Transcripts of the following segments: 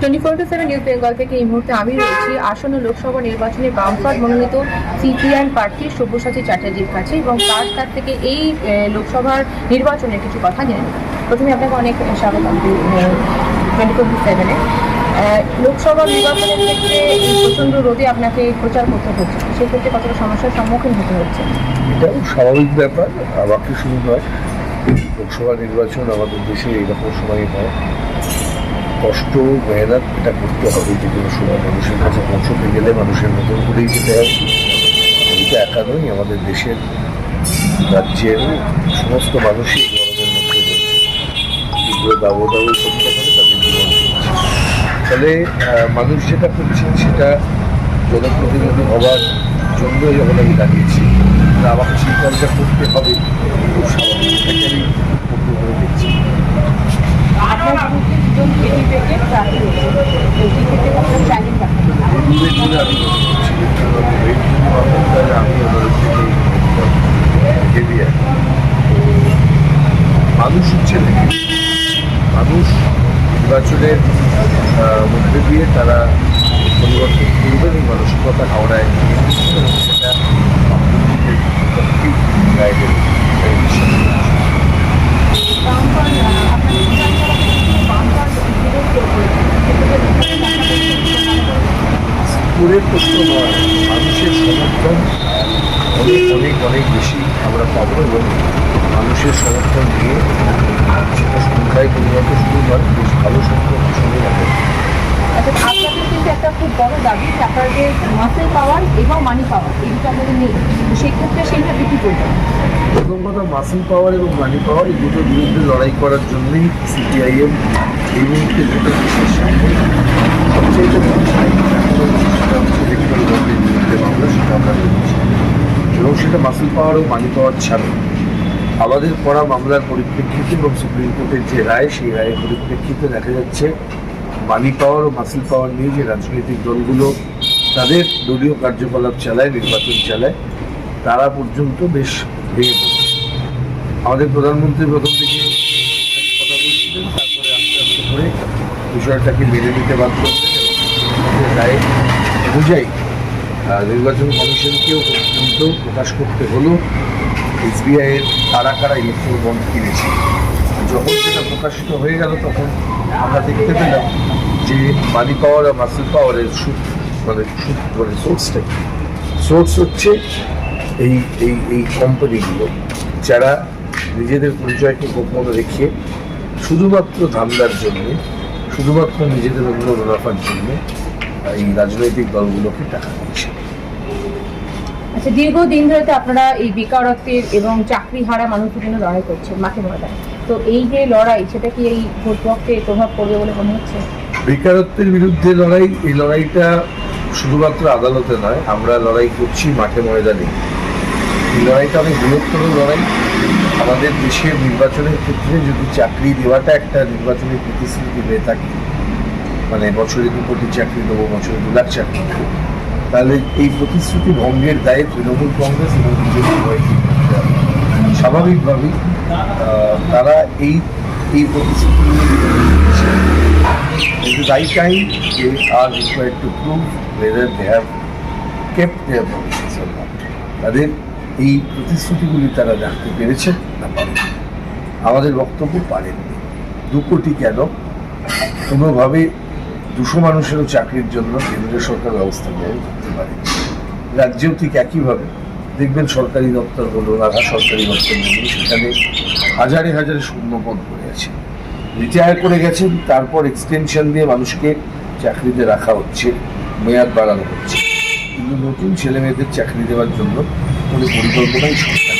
Twenty four seven news Bengal থেকে এই মুহূর্তে আমি আসন্ন লোকসভা নির্বাচনে বামফ্রন্ট মনোনীত সিপিআই প্রার্থী সব্যসাচী চ্যাটার্জির কাছে এবং তার কাছ থেকে এই লোকসভার নির্বাচনের কিছু কথা জেনে প্রথমে আপনাকে অনেক স্বাগতম টোয়েন্টি ফোর সেভেনে লোকসভা নির্বাচনের ক্ষেত্রে প্রচণ্ড রোদে আপনাকে প্রচার করতে হচ্ছে। সেই ক্ষেত্রে কতটা সমস্যার সম্মুখীন হতে হচ্ছে? স্বাভাবিক ব্যাপার, আমাকে শুরু নয় লোকসভা নির্বাচন আমাদের দেশে এইরকম সময় হয়। কষ্ট, মেহনত এটা করতে হবে যে কোনো সময় মানুষের কাছে পৌঁছতে গেলে মানুষের মতন করেই যেতে হবে এটা একা নয় আমাদের দেশের রাজ্যের সমস্ত মানুষই গরমের মধ্যে রয়েছে। দাবদাহ করতে তাদের জীবন ফলে মানুষ যেটা করছেন সেটা জনপ্রতিনিধি হওয়ার জন্য যখন আমি দাঁড়িয়েছি আমাকে সেই কাজটা করতে হবে। খুব স্বাভাবিক দেখছি মানুষ হচ্ছে মানুষ নির্বাচনের মধ্যে দিয়ে তারা পরিবর্তন করবেন এই মানসিকতা হাওড়ায় নিয়ে এসেছেন এবং সেটা আপনাদের পক্ষেই রায় দেবে এই বিশ্বাস করছি। বামফ্রন্ট, আহ, আপনাদের বিধানসভা থেকে বামফ্রন্ট বিরোধ করেছে। সেক্ষেত্রে স্কুলের প্রশ্ন নয় মানুষের সমর্থন অনেক অনেক অনেক বেশি আমরা পাবো এবং মানুষের সমর্থন দিয়ে সেটা সংখ্যায় পরিণত শুধু নয় বেশ ভালো সংখ্যক সঙ্গে রাখে আচ্ছা আপনাদের কিন্তু একটা খুব বড় দাবি যে আপনাদের মাসেল পাওয়ার এবং মানি পাওয়ার এই দুটো নেই। সেক্ষেত্রে করবেন? প্রথম কথা মাসেল পাওয়ার এবং মানি পাওয়ার এই দুটোর বিরুদ্ধে লড়াই করার জন্যই এই মুহূর্তে সামনে সবচেয়ে সেটা হচ্ছে এবং সেটা মাসেল পাওয়ার ও মানি পাওয়ার ছাড়া আমাদের করা মামলার পরিপ্রেক্ষিতে এবং সুপ্রিম কোর্টের যে রায় সেই রায়ের পরিপ্রেক্ষিতে দেখা যাচ্ছে মানি পাওয়ার ও মাসেল পাওয়ার নিয়ে যে রাজনৈতিক দলগুলো তাদের দলীয় কার্যকলাপ চালায় নির্বাচন চালায় তারা পর্যন্ত বেশ ভেঙে পড়ছে আমাদের প্রধানমন্ত্রী প্রথম থেকে কথা বলছিলেন তারপরে আস্তে আস্তে করে বিষয়টাকে মেনে নিতে বাধ্য কোর্টের রায় অনুযায়ী নির্বাচন কমিশনকেও পর্যন্ত প্রকাশ করতে হলো। এসবিআইয়ের কারা কারা ইলেকট্রাল বন্ড কিনেছে? যখন সেটা প্রকাশিত হয়ে গেল তখন আমরা দেখতে পেলাম যে মানি পাওয়ার আর মাসেল পাওয়ারের সুদ মানে সুদ মানে সোর্সটা সোর্স হচ্ছে এই এই এই কোম্পানিগুলো যারা নিজেদের পরিচয়কে গোপন রেখে শুধুমাত্র ধান্দার জন্য, শুধুমাত্র নিজেদের অন্য মুনাফার জন্য এই রাজনৈতিক দলগুলোকে টাকা দিচ্ছে। আচ্ছা দীর্ঘদিন ধরে তো আপনারা এই বেকারত্বের এবং চাকরি হারা মানুষের জন্য লড়াই করছেন মাঠে ময়দানে তো এই যে লড়াই সেটা কি এই ভোট প্রভাব পড়বে বলে মনে হচ্ছে? বেকারত্বের বিরুদ্ধে লড়াই এই লড়াইটা শুধুমাত্র আদালতে নয় আমরা লড়াই করছি মাঠে ময়দানে। এই লড়াইটা অনেক বৃহত্তর লড়াই। আমাদের দেশের নির্বাচনের ক্ষেত্রে যদি চাকরি দেওয়াটা একটা নির্বাচনের প্রতিশ্রুতি হয়ে থাকে মানে বছরে দু কোটি চাকরি দেবো, বছরে দু লাখ চাকরি দেবো। তাহলে এই প্রতিশ্রুতি ভঙ্গের দায়ে তৃণমূল কংগ্রেস এবং বিজেপি স্বাভাবিকভাবেই তারা এই এই প্রতিশ্রুতি are required to prove whether they have kept their promises or not. তাদের এই প্রতিশ্রুতিগুলি তারা রাখতে পেরেছেন না পারেন। আমাদের বক্তব্য পারেননি। দু কোটি কেন? কোনোভাবে দুশো মানুষেরও চাকরির জন্য কেন্দ্রীয় সরকার ব্যবস্থা গ্রহণ করতে পারে। রাজ্যেও ঠিক একইভাবে দেখবেন সরকারি দপ্তর বলুন আধা সরকারি দপ্তর বলুন সেখানে হাজারে হাজারে শূন্যপদ পড়ে আছে। রিটায়ার করে গেছেন, তারপর এক্সটেনশন দিয়ে মানুষকে চাকরিতে রাখা হচ্ছে, মেয়াদ বাড়ানো হচ্ছে। কিন্তু নতুন ছেলে মেয়েদের চাকরি দেওয়ার জন্য কোনো পরিকল্পনাই সরকার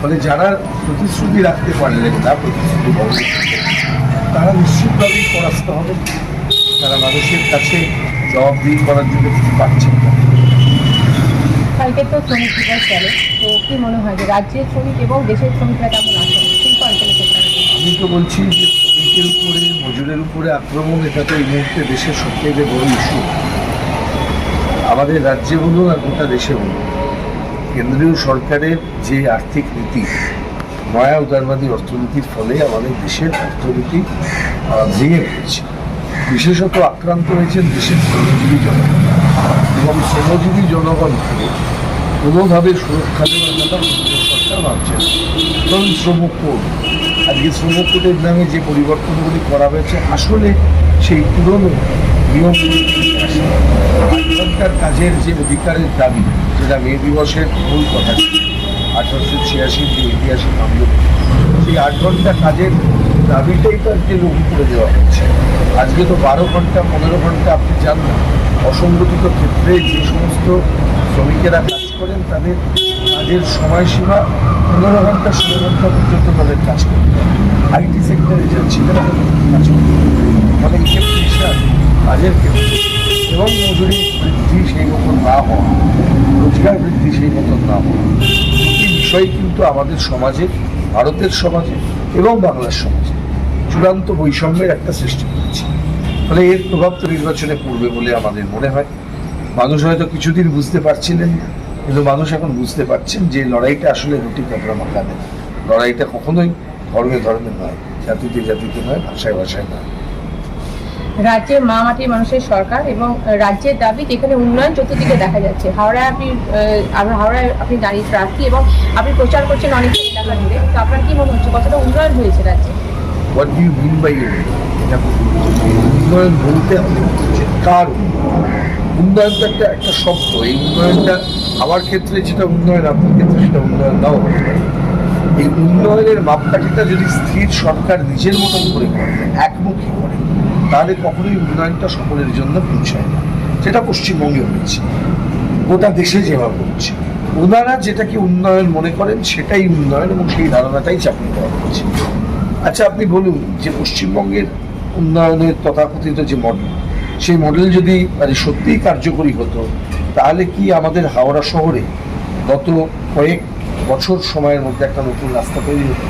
ফলে যারা প্রতিশ্রুতি রাখতে পারলেন না, প্রতিশ্রুতি তারা নিশ্চিতভাবেই পরাস্ত হবেন। তারা মানুষের কাছে জবাবদিহি করার জন্য কিছু পাচ্ছেন না। কালকে তো শ্রমিক দিবস গেল তো কি মনে হয় যে রাজ্যের শ্রমিক এবং দেশের শ্রমিকরা কেমন আছেন শিল্প অঞ্চলে আমি তো বলছি যে শ্রমিকের উপরে মজুরের উপরে আক্রমণ এটা তো এই মুহূর্তে দেশের সবথেকে বড় ইস্যু আমাদের রাজ্যে বলুন আর গোটা দেশে বলুন কেন্দ্রীয় সরকারের যে আর্থিক নীতি নয়া উদারবাদী অর্থনীতির ফলে আমাদের দেশের অর্থনীতি ভেঙে পড়েছে। বিশেষত আক্রান্ত হয়েছেন দেশের শ্রমজীবী জনগণ এবং শ্রমজীবী জনগণকে কোনোভাবে সুরক্ষা দেওয়ার কথা সরকার ভাবছে। ধরুন শ্রম কোড আজকে শ্রম কোডের নামে যে পরিবর্তনগুলি করা হয়েছে, আসলে সেই পুরনো নিয়ম আট ঘণ্টার কাজের যে অধিকারের দাবি, যেটা মে দিবসের মূল কথা আঠারোশো ছিয়াশির যে ঐতিহাসিক আন্দোলন সেই আট ঘণ্টা কাজের দাবিটাই তো আজকে লঘু করে দেওয়া হচ্ছে আজকে তো বারো ঘণ্টা, পনেরো ঘণ্টা আপনি যান না। অসংগঠিত ক্ষেত্রে যে সমস্ত শ্রমিকেরা কাজ করেন, তাদের কাজের সময়সীমা পনেরো ঘণ্টা, ষোলো ঘণ্টা পর্যন্ত তাদের কাজ করতে আইটি সেক্টরে যাচ্ছি তারা কাজ করতে। ফলে কাজের ক্ষেত্রে এবং মজুরি বৃদ্ধি সেই মতন না হওয়া, রোজগার বৃদ্ধি সেই মতন না হওয়া। এই বিষয় কিন্তু আমাদের সমাজে, ভারতের সমাজে এবং বাংলার সমাজে চূড়ান্ত বৈষম্যের একটা সৃষ্টি। ফলে এর প্রভাব তো নির্বাচনে পড়বে বলে আমাদের মনে হয়। মানুষ হয়তো কিছুদিন বুঝতে পারছিলেন কিন্তু মানুষ এখন বুঝতে পারছেন যে লড়াইটা আসলে রুটি কাপড়া মাখা দেয় লড়াইটা কখনোই ধর্মে ধর্মে নয় জাতিতে জাতিতে নয় ভাষায় ভাষায় নয়। রাজ্যের মা মাটির মানুষের সরকার এবং রাজ্যের দাবি যেখানে উন্নয়ন চতুর্দিকে দেখা যাচ্ছে। হাওড়ায় আপনি হাওড়ায় আপনি দাঁড়িয়ে প্রার্থী এবং আপনি প্রচার করছেন অনেক এলাকা জুড়ে। তো আপনার কি মনে হচ্ছে কতটা উন্নয়ন হয়েছে রাজ্যে? What do you mean by এটা উন্নয়ন বলতে হবে যে কার উন্নয়ন? উন্নয়ন তো একটা একটা শব্দ। এই উন্নয়নটা আমার ক্ষেত্রে যেটা উন্নয়ন, আপনার ক্ষেত্রে সেটা উন্নয়ন নাও হতে পারে। এই উন্নয়নের মাপকাঠিটা যদি স্থির সরকার নিজের মতন করে করে, একমুখী করে, তাহলে কখনোই উন্নয়নটা সকলের জন্য পৌঁছায় না। যেটা পশ্চিমবঙ্গে হয়েছে। গোটা দেশে যেভাবে হচ্ছে। ওনারা যেটাকে উন্নয়ন মনে করেন, সেটাই উন্নয়ন এবং সেই ধারণাটাই চাপিয়ে দেওয়া হচ্ছে আচ্ছা আপনি বলুন যে পশ্চিমবঙ্গের উন্নয়নের তথাকথিত যে মডেল সেই মডেল যদি মানে সত্যিই কার্যকরী হতো, তাহলে কি আমাদের হাওড়া শহরে গত কয়েক বছর সময়ের মধ্যে একটা নতুন রাস্তা তৈরি হতো?